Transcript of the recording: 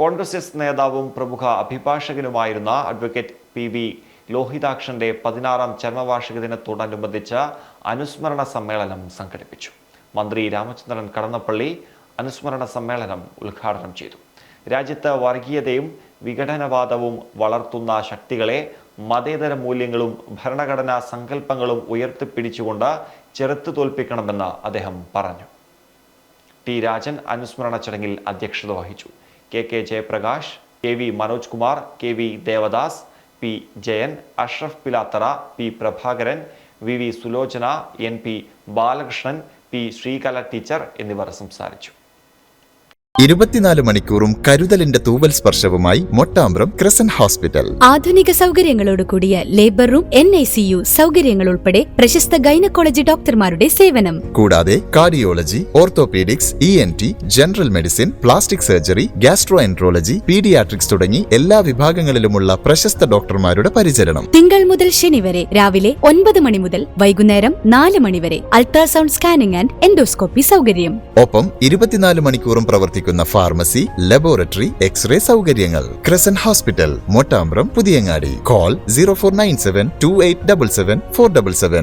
Congress S നേതാവും പ്രമുഖ അഭിഭാഷകനുമായിരുന്ന അഡ്വക്കേറ്റ് പി വി ലോഹിതാക്ഷന്റെ പതിനാറാം ചരമവാർഷിക ദിനത്തോടനുബന്ധിച്ച് അനുസ്മരണ സമ്മേളനം സംഘടിപ്പിച്ചു. മന്ത്രി രാമചന്ദ്രൻ കടന്നപ്പള്ളി അനുസ്മരണ സമ്മേളനം ഉദ്ഘാടനം ചെയ്തു. രാജ്യത്ത് വർഗീയതയും വിഘടനവാദവും വളർത്തുന്ന ശക്തികളെ മതേതര മൂല്യങ്ങളും ഭരണഘടനാ സങ്കല്പങ്ങളും ഉയർത്തിപ്പിടിച്ചുകൊണ്ട് ചെറുത്തു തോൽപ്പിക്കണമെന്ന് അദ്ദേഹം പറഞ്ഞു. ടി രാജൻ അനുസ്മരണ ചടങ്ങിൽ അധ്യക്ഷത വഹിച്ചു. K K Jayaprakash K V Manoj Kumar K V Devadas P Jayan Ashraf Pilathara P Prabhakaran V V Sulochana N P Balakrishnan P Sreekala teacher എന്നിവർ സംസാരിച്ചു. ഇരുപത്തിനാല് മണിക്കൂറും കരുതലിന്റെ തൂവൽ സ്പർശവുമായി മൊട്ടാമ്പ്രം ക്രസൻ ഹോസ്പിറ്റൽ. ആധുനിക സൗകര്യങ്ങളോട് കൂടിയ labour room N I C U സൗകര്യങ്ങൾ ഉൾപ്പെടെ പ്രശസ്ത ഗൈനക്കോളജി ഡോക്ടർമാരുടെ സേവനം. കൂടാതെ cardiology orthopaedics E N T general medicine plastic surgery gastroenterology paediatrics തുടങ്ങി എല്ലാ വിഭാഗങ്ങളിലുമുള്ള പ്രശസ്ത ഡോക്ടർമാരുടെ പരിചരണം. മുതൽ ശനി വരെ രാവിലെ ഒൻപത് മണി മുതൽ വൈകുന്നേരം നാല് മണി വരെ അൾട്രാസൗണ്ട് സ്കാനിംഗ് ആൻഡ് എൻഡോസ്കോപ്പി സൗകര്യം. ഒപ്പം ഇരുപത്തിനാല് മണിക്കൂറും പ്രവർത്തിക്കുന്ന ഫാർമസി ലബോറട്ടറി എക്സ്റേ സൗകര്യങ്ങൾ. Crescent hospital Mottambram Puthiyangadi. Call zero four nine seven two eight double seven four double seven.